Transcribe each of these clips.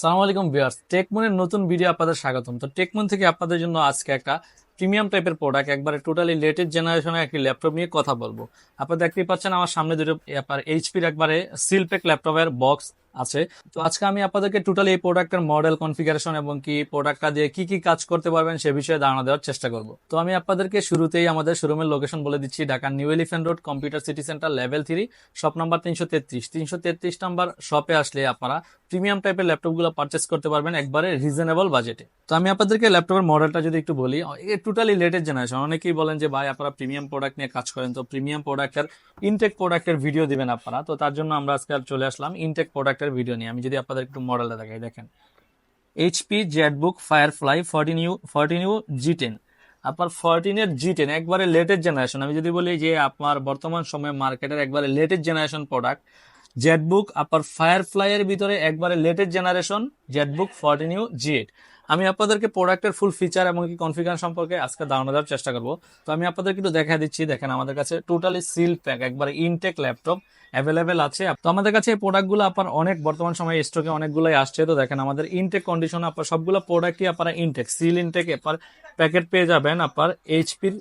সালাম আলাইকুম ভিউয়ার্স, টেকমনের নতুন ভিডিও আপনাদের স্বাগতম। তো টেকমন থেকে আপনাদের জন্য আজকে একটা প্রিমিয়াম টাইপের প্রোডাক্ট একবারে টোটালি লেটেস্ট জেনারেশনের একটি ল্যাপটপ নিয়ে কথা বলব। আপনারা দেখতেই পাচ্ছেন আমার সামনে দুটো, আপনার এইচপির একবারে সিলপেক ল্যাপটপের বক্স আছে। তো আজকে আমি আপনাদেরকে টোটালি এই প্রোডাক্টের মডেল কনফিগারেশন এবং কি প্রোডাক্টটা দিয়ে কি কি কাজ করতে পারবেন সে বিষয়ে ধারণা দেওয়ার চেষ্টা করব। তো আমি আপনাদেরকে শুরুতেই আমাদের শোরুমের লোকেশন বলে দিচ্ছি Dhaka new elephant road computer city centre level three shop number তিনশো তেত্রিশ। তিনশো তেত্রিশ নাম্বার শপে আসলে আপনারা প্রিমিয়াম টাইপের ল্যাপটপগুলো পারচেস করতে পারবেন একবারে রিজনেবল বাজেটে তো আমি আপনাদেরকে ল্যাপটপের মডেলটা যদি একটু বলি টোটালি লেটেস্ট জেনারেশন অনেকেই বলেন যে, ভাই, আপনারা প্রিমিয়াম প্রোডাক্ট নিয়ে কাজ করেন। তো প্রিমিয়াম প্রোডাক্টের ইনটেক প্রোডাক্টের ভিডিও দিবেন আপনারা। তো তার জন্য আমরা আজকে চলে আসলাম ইনটেক প্রোডাক্টের ভিডিও নিয়ে। আমি যদি আপনাদের একটু মডেলটা দেখাই, দেখেন। HP ZBook Firefly fourteen U fourteen U G ten আপনার ফোরটিনের জি টেন একবারে লেটেস্ট জেনারেশন আমি যদি বলি যে, আপনার বর্তমান সময়ে মার্কেটের একবারে লেটেস্ট জেনারেশন প্রোডাক্ট জেটবুক আপনার ফায়ারফ্লাই এর ভিতরে একবারে latest generation ZBook fourteen U G eight আমি আপনাদেরকে প্রোডাক্টের ফুল ফিচার এবং কনফিগার সম্পর্কে আজকে ধারণা দেওয়ার চেষ্টা করব। তো আমি আপনাদেরকে একটু দেখা দিচ্ছি। দেখেন, আমাদের কাছে টোটালি সিল প্যাক একবারে ইনটেক ল্যাপটপ অ্যাভেলেবেল আছে। তো আমাদের কাছে এই প্রোডাক্টগুলো আপনার অনেক, বর্তমান সময়ে স্টকে অনেকগুলোই আসছে। তো দেখেন, আমাদের ইনটেক কন্ডিশন আপনার সবগুলো প্রোডাক্টই আপনারা ইনটেক সিল ইনটেক আপনার প্যাকেট পেয়ে যাবেন আপনার এইচপির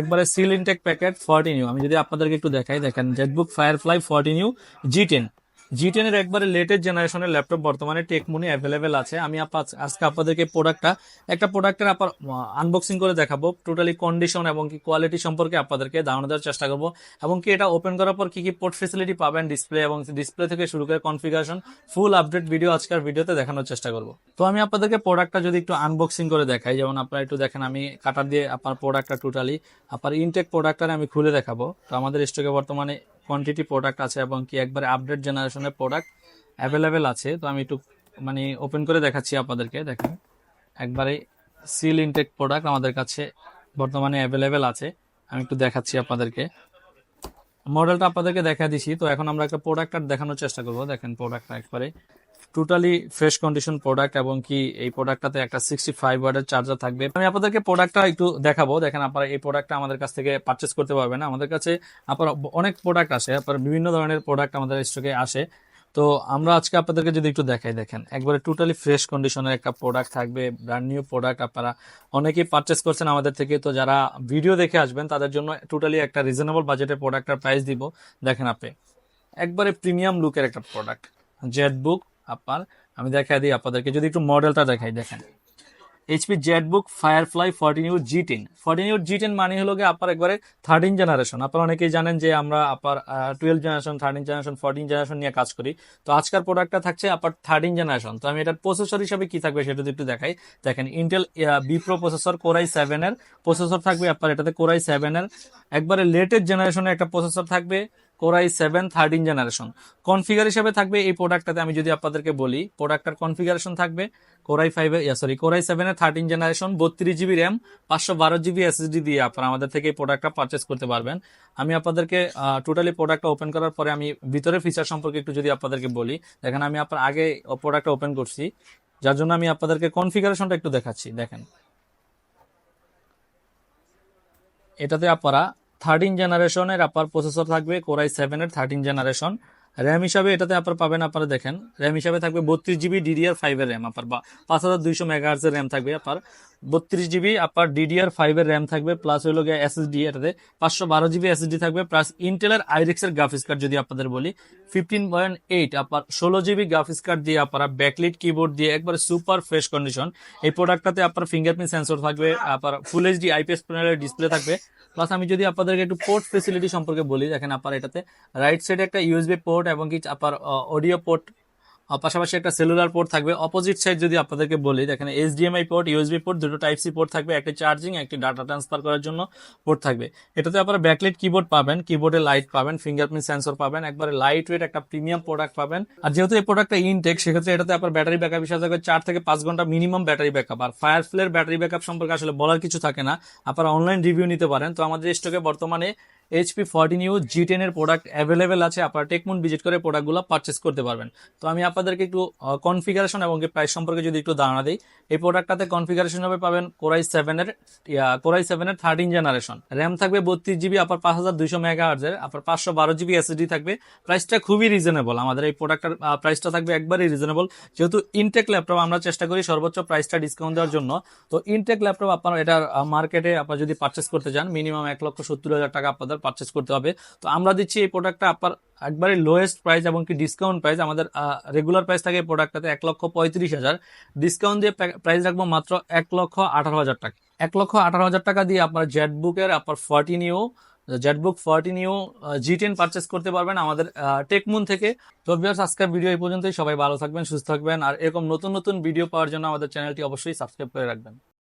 একবারে seal intact packet fourteen U আমি যদি আপনাদেরকে একটু দেখাই, দেখেন ZBook Firefly fourteen U G ten G টেনের একবারে লেটেস্ট জেনারেশনের ল্যাপটপ বর্তমানে টেকমনি অ্যাভেলেবেল আছে। আমি আজকে আপনাদেরকে প্রোডাক্টটা একটা প্রোডাক্টের আপনার আনবক্সিং করে দেখাবো। টোটালি কন্ডিশন এবং কি কোয়ালিটি সম্পর্কে আপনাদেরকে ধারণা দেওয়ার চেষ্টা করব। এবং কি এটা ওপেন করার পর কি কি পোর্ট ফেসিলিটি পাবেন ডিসপ্লে এবং ডিসপ্লে থেকে শুরু করে কনফিগারেশন ফুল আপডেট ভিডিও আজকের ভিডিওতে দেখানোর চেষ্টা করব। তো আমি আপনাদেরকে প্রোডাক্টটা যদি একটু আনবক্সিং করে দেখাই, যেমন আপনারা একটু দেখেন, আমি কাটার দিয়ে আপনার প্রোডাক্টটা টোটালি আপনার ইনটেক প্রোডাক্টটা আমি খুলে দেখাবো। তো আমাদের স্টকে বর্তমানে কোয়ান্টিটি প্রোডাক্ট আছে এবং কি একবারে আপডেট জেনারেশনের প্রোডাক্ট অ্যাভেলেবেল আছে। তো আমি একটু মানে ওপেন করে দেখাচ্ছি আপনাদেরকে, দেখেন। একবারে সিল ইনটেক প্রোডাক্ট আমাদের কাছে বর্তমানে অ্যাভেলেবেল আছে। আমি একটু দেখাচ্ছি আপনাদেরকে। মডেলটা আপনাদেরকে দেখা দিছি। তো এখন আমরা একটা প্রোডাক্টটা দেখানোর চেষ্টা করব। দেখেন প্রোডাক্টটা একবারে টোটালি ফ্রেশ কন্ডিশন প্রোডাক্ট এবং কি এই প্রোডাক্টটাতে একটা সিক্সটি ফাইভ ওয়ার্ডের চার্জার থাকবে। আমি আপনাদেরকে প্রোডাক্টটা একটু দেখাবো। দেখেন আপনারা এই প্রোডাক্টটা আমাদের কাছ থেকে পারচেস করতে পারবেন আমাদের কাছে আপনার অনেক প্রোডাক্ট আসে, আপনার বিভিন্ন ধরনের প্রোডাক্ট আমাদের স্টকে আসে। তো আমরা আজকে আপনাদেরকে যদি একটু দেখাই, দেখেন, একবারে টোটালি ফ্রেশ কন্ডিশনের একটা প্রোডাক্ট থাকবে ব্র্যান্ড নিউ প্রোডাক্ট আপনারা অনেকেই পারচেস করছেন আমাদের থেকে। তো যারা ভিডিও দেখে আসবেন, তাদের জন্য টোটালি একটা রিজনেবল বাজেটের প্রোডাক্টের প্রাইস দিব। দেখেন আপনি, একবারে প্রিমিয়াম লুকের একটা প্রোডাক্ট জেট বুক আপনার আমি দেখাই দিই আপনাদেরকে। যদি একটু মডেলটা দেখাই, দেখেন। HP ZBook Firefly fourteen U G ten fourteen U G ten মানে হলো গিয়ে আপনার একবারে থার্টিন জেনারেশন আপনারা অনেকেই জানেন যে আমরা আপনার twelve generation thirteen generation fourteen generation নিয়ে কাজ করি। তো আজকের প্রোডাক্টটা থাকছে আপনার থার্টিন জেনারেশন তো আমি এটার প্রসেসর হিসাবে কি থাকবে সেটা যদি একটু দেখাই। দেখেন Intel vPro processor core i সেভেনের প্রসেসর থাকবে আপনার এটাতে কোরাই সেভেনের একবারে লেটেস্ট জেনারেশনের একটা প্রসেসর থাকবে। Core i seven thirteen generation configure হিসাবে থাকবে এই প্রোডাক্টটাতে আমি যদি আপনাদেরকে বলি প্রোডাক্টটার কনফিগারেশন থাকবে কোরাই ফাইভে সরি কোরাই সেভেনের থার্টিন জেনারেশন বত্রিশ জিবি র্যাম পাঁচশো বারো জিবি এসএসডি দিয়ে আপনারা আমাদের থেকে এই প্রোডাক্টটা পারচেস করতে পারবেন। আমি আপনাদেরকে টোটালি প্রোডাক্টটা ওপেন করার পরে আমি ভিতরে ফিচার সম্পর্কে একটু যদি আপনাদেরকে বলি, দেখেন আমি আপনার আগে প্রোডাক্টটা ওপেন করছি, যার জন্য আমি আপনাদেরকে কনফিগারেশনটা একটু দেখাচ্ছি, দেখেন। এটাতে আপনারা থার্টিন জেনারেশনের আপনার প্রসেসর থাকবে কোরাই সেভেনের থার্টিন জেনারেশন র্যাম হিসাবে এটাতে আপনার পাবেন আপনারা দেখেন। র্যাম হিসাবে থাকবে বত্রিশ জিবি ডিডিআর ফাইভের র্যাম আপনার বা পাঁচ হাজার দুইশো মেগাহার্সের র্যাম থাকবে আপনার বত্রিশ জিবি আপনার ডিডিআর ফাইভের র্যাম থাকবে প্লাস হইল গিয়ে এসএসডি এটাতে। পাঁচশো বারো জিবি এসএসডি থাকবে প্লাস ইন্টেলের আইরিক্সের গ্রাফিক্স কার্ড যদি আপনাদের বলি। ফিফটিন পয়েন্ট এইট আপনার ষোলো জিবি গ্রাফিক্স কার্ড দিয়ে আপনারা ব্যাকলিট কিবোর্ড দিয়ে একবারে সুপার ফ্রেশ কন্ডিশন এই প্রোডাক্টটাতে আপনার ফিঙ্গারপ্রিন্ট সেন্সর থাকবে, আপনার ফুল এইচডি আইপিএস প্যানেলের ডিসপ্লে থাকবে। প্লাস আমি যদি আপনাদেরকে একটু পোর্ট ফেসিলিটি সম্পর্কে বলি, দেখেন আপনার এটাতে। রাইট সাইডে একটা ইউএসবি পোর্ট এবং কি, আপনার অডিও পোর্ট পাশাপাশি একটা সেলুলার পোর্ট থাকবে। অপোজিট সাইড যদি আপনাদেরকে বলি, দেখেন এইচডিএমআই পোর্ট ইউএসবি পোর্ট দুটো টাইপ সি পোর্ট থাকবে, একটা চার্জিং একটি ডাটা ট্রান্সফার করার জন্য পোর্ট থাকবে। এটাতে আপনারা ব্যাকলাইট কিবোর্ড পাবেন কিবোর্ডে লাইট পাবেন ফিঙ্গারপ্রিন্ট সেন্সর পাবেন, একবারে লাইট ওয়েট একটা প্রিমিয়াম প্রোডাক্ট পাবেন। আর যেহেতু এই প্রোডাক্টটা ইনটেক সেক্ষেত্রে এটাতে আপনার ব্যাটারি ব্যাকআপ হিসাবে থাকবে চার থেকে পাঁচ ঘণ্টা মিনিমাম ব্যাটারি ব্যাকআপ আর ফায়ারফ্লের ব্যাটারি ব্যাকআপ সম্পর্কে আসলে বলার কিছু থাকে না। আপনারা অনলাইন রিভিউ নিতে পারেন। তো আমাদের স্টকে বর্তমানে HP fourteen U G ten এর প্রোডাক্ট অ্যাভেলেবেল আছে, আপনারা টেকমুন ভিজিট করে প্রোডাক্টগুলো পারচেস করতে পারবেন। তো আমি আপনাদেরকে একটু কনফিগারেশন এবং প্রাইস সম্পর্কে যদি একটু ধারণা দিই, এই প্রোডাক্টটাতে কনফিগারেশন হবে পাবেন কোরাই সেভেনের কোরাই সেভেনের থার্টিন জেনারেশন র্যাম থাকবে বত্রিশ জিবি আপনার পাঁচ হাজার দুইশো মেগা আর্জের আপনার পাঁচশো বারো জিবি এসএসডি থাকবে। প্রাইসটা খুবই রিজনেবল আমাদের এই প্রোডাক্টের প্রাইসটা থাকবে একবারই রিজনেবল যেহেতু ইনটেক ল্যাপটপ আমরা চেষ্টা করি সর্বোচ্চ প্রাইসটা ডিসকাউন্ট দেওয়ার জন্য, তো ইনটেক ল্যাপটপ আপনার এটা মার্কেটে আপনার যদি পারচেস করতে চান মিনিমাম এক লক্ষ সত্তর হাজার টাকা আপনাদের পারচেস করতে হবে। তো আমরা দিচ্ছি এই প্রোডাক্টটা আপনার একবারে লোয়েস্ট প্রাইস এবং কি ডিসকাউন্ট প্রাইস আমাদের রেগুলার প্রাইস থাকে এই প্রোডাক্টটাতে এক লক্ষ পঁয়ত্রিশ হাজার। ডিসকাউন্ট দিয়ে প্রাইস রাখব মাত্র এক লক্ষ আঠারো হাজার টাকা। এক লক্ষ আঠারো হাজার টাকা দিয়ে আপনার জেট বুকের আপনার fourteen U ZBook fourteen U G ten purchase করতে পারবেন আমাদের টেকমুন থেকে। তো ভিউয়ার্স আজকের ভিডিও এই পর্যন্তই। সবাই ভালো থাকবেন, সুস্থ থাকবেন। আর এরকম নতুন নতুন ভিডিও পাওয়ার জন্য আমাদের চ্যানেলটি অবশ্যই সাবস্ক্রাইব করে রাখবেন।